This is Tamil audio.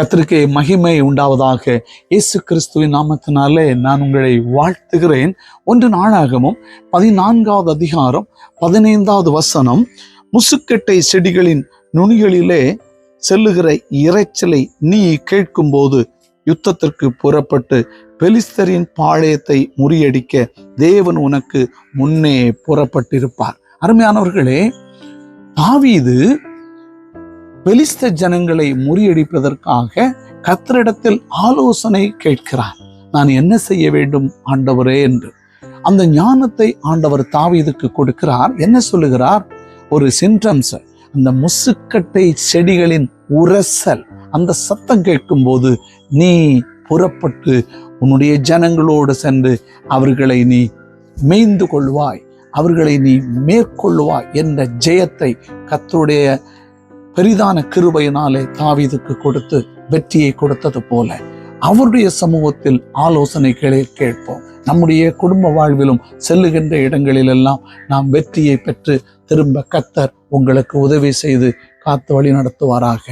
கத்திரிக்கை மகிமை உண்டாவதாக இயேசு கிறிஸ்துவின் நாமத்தினாலே நான் உங்களை வாழ்த்துகிறேன். ஒன்று நாளாகமும் பதினான்காவது அதிகாரம் பதினைந்தாவது வசனம் முசுக்கட்டை செடிகளின் நுனிகளிலே செல்லுகிற இரைச்சலை நீ கேட்கும்போது யுத்தத்திற்கு புறப்பட்டு பெலிஸ்தரின் பாளையத்தை முறியடிக்க தேவன் உனக்கு முன்னே புறப்பட்டிருப்பார். அருமையானவர்களே தாவீது பெலிஸ்த ஜனங்களை முறியடிப்பதற்காக கத்தரிடத்தில் ஆலோசனை கேட்கிறார். நான் என்ன செய்ய வேண்டும் ஆண்டவரே என்று. அந்த ஞானத்தை ஆண்டவர் தாவீதுக்கு கொடுக்கிறார். என்ன சொல்லுகிறார்? ஒரு சிம்டம்ஸ் அந்த முசுக்கட்டை செடிகளின் உரசல் அந்த சத்தம் கேட்கும்போது நீ புறப்பட்டு உன்னுடைய ஜனங்களோடு சென்று அவர்களை நீ மேய்ந்து கொள்வாய் அவர்களை நீ மேற்கொள்வாய் என்ற ஜெயத்தை கத்தருடைய பெரிதான கிருபையினாலே தாவீதுக்கு கொடுத்து வெற்றியை கொடுத்தது போல அவருடைய சமூகத்தில் ஆலோசனைகளை கேட்போம். நம்முடைய குடும்ப வாழ்விலும் செல்லுகின்ற இடங்களிலெல்லாம் நாம் வெற்றியை பெற்று திரும்ப கத்தர் உங்களுக்கு உதவி செய்து காத்து வழி நடத்துவாராக.